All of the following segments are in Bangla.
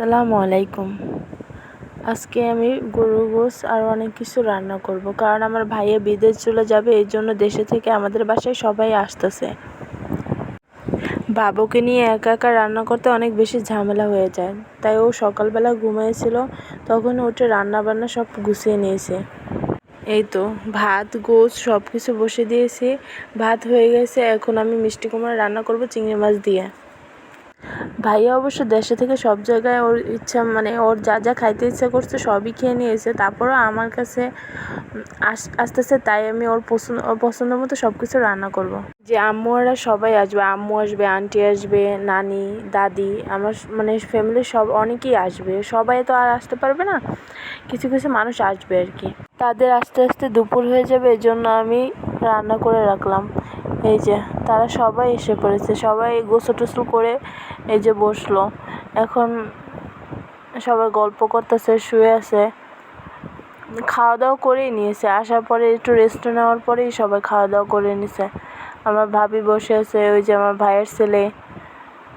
আসসালামু আলাইকুম। আজকে আমি গরুর গোস আর অনেক কিছু রান্না করব কারণ আমার ভাইয়ে বিদেশ চলে যাবে, এই জন্য দেশে থেকে আমাদের বাসায় সবাই আসতেছে। বাবুকে নিয়ে একা একা রান্না করতে অনেক বেশি ঝামেলা হয়ে যায়। তাই ও সকালবেলা ঘুমিয়েছিল তখন উঠে রান্না বান্না সব গুছিয়ে নিয়েছে। এই তো, ভাত, গোস সব কিছু বসে দিয়েছি। ভাত হয়ে গেছে, এখন আমি মিষ্টি কুমড়া রান্না করব, চিংড়ি মাছ দিয়ে। ভাইয়া অবশ্য দেশে থেকে সব জায়গায় ওর ইচ্ছা মানে ওর যা যা খাইতে ইচ্ছা করছে সবই খেয়ে নিয়েছে। তারপরেও আমার কাছে আস আস্তে তাই আমি ওর পছন্দ ওর পছন্দ মতো সব কিছু রান্না করব। যে আম্মুরা সবাই আসবে, আম্মু আসবে, আন্টি আসবে, নানি, দাদি, আমার মানে ফ্যামিলির সব, অনেকেই আসবে। সবাই তো আর আসতে পারবে না, কিছু কিছু মানুষ আসবে আর কি। তাদের আস্তে আস্তে দুপুর হয়ে যাবে এই জন্য আমি রান্না করে রাখলাম। এই যে, তারা সবাই এসে পড়েছে। সবাই গোসল টোসল করে এই যে বসল। এখন সবাই গল্প করতেছে, শুয়ে আছে। খাওয়া দাওয়া করেই নিয়েছে। আসার পরে একটু রেস্ট নেওয়ার পরেই সবাই খাওয়া দাওয়া করে নিয়েছে আমার ভাবি বসে আছে, ওই যে আমার ভাইয়ের ছেলে।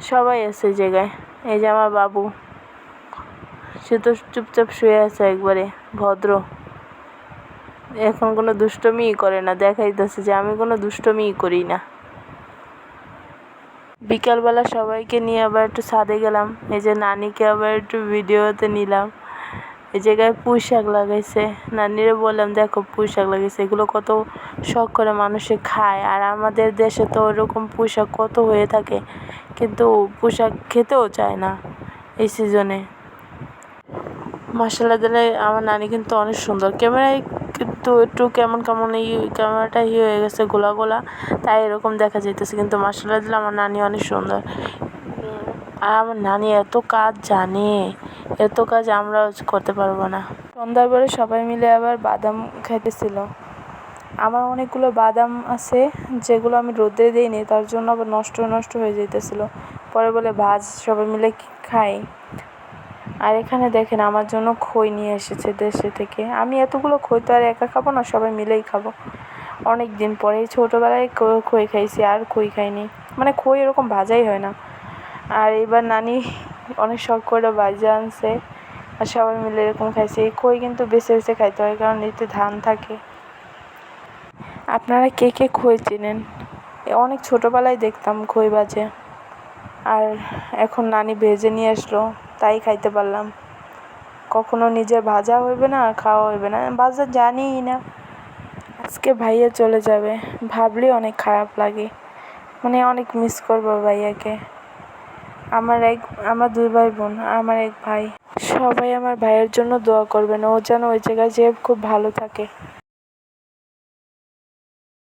সবাই আছে জায়গায়। এই যে আমার বাবু। সে তো চুপচাপ শুয়ে আছে একবারে, ভদ্র। এখন কোনো দুষ্টমিই করে না, দেখাইতেছে যে আমি কোনো দুষ্টমিই করি না। বিকালবেলা সবাইকে নিয়ে আবার একটু ছাদে গেলাম, এই যে নানিকে আবার একটু ভিডিওতে নিলাম। এই জায়গায় পুঁই শাক লাগাইছে, নানিরে বললাম, দেখো পুঁই শাক লাগাইছে, এগুলো কত শখ করে মানুষে খায়, আর আমাদের দেশে তো ওরকম পুঁই শাক কত হয়ে থাকে, কিন্তু পুঁই শাক খেতেও চায় না এই সিজনে মাসাল্লাহ দিলে আমার নানি কিন্তু অনেক সুন্দর। ক্যামেরায় কিন্তু একটু কেমন কেমন এই ক্যামেরাটা ইয়ে হয়ে গেছে, গোলা গোলা। তাই এরকম দেখা যাইতেছে। কিন্তু মাসাল্লাহ দিলে আমার নানি অনেক সুন্দর। আর আমার নানি এত কাজ জানে। এত কাজ আমরা করতে পারব না। সন্ধ্যার পরে সবাই মিলে আবার বাদাম খাইতেছিল। আমার অনেকগুলো বাদাম আছে, যেগুলো আমি রোদে দিইনি। তার জন্য আবার নষ্ট নষ্ট হয়ে যেতেছিল পরে বলে, ভাজ, সবাই মিলে খাই। আর এখানে দেখেন আমার জন্য খই নিয়ে এসেছে দেশে থেকে। আমি এতগুলো খই তো আর একা খাব না, সবাই মিলেই খাব। অনেক দিন পরে, এই ছোটোবেলায় খই খাইছি, আর খই খাইনি। মানে খই এরকম ভাজাই হয় না। আর এবার নানি অনেক শখ করে বাজে আনছে, আর সবাই মিলে এরকম খাইছে। এই খই কিন্তু বেছে বেছে খাইতে হয়, কারণ এতে ধান থাকে। আপনারা কে কে খই চেনেন? অনেক ছোটোবেলায় দেখতাম খই বাজে আর এখন নানি ভেজে নিয়ে আসলো। তাই খাইতে পারলাম। কখনো নিজের ভাজা হইবে না, আর খাওয়া হইবে না। ভাজা জানিই না। আজকে ভাইয়া চলে যাবে। ভাবলেই অনেক খারাপ লাগে। মানে অনেক মিস করব ভাইয়াকে। আমার এক, আমার দুই ভাই বোন, আমার এক ভাই। সবাই আমার ভাইয়ের জন্য দোয়া করবেন। ও যেন ওই জায়গায় যেয়ে খুব ভালো থাকে।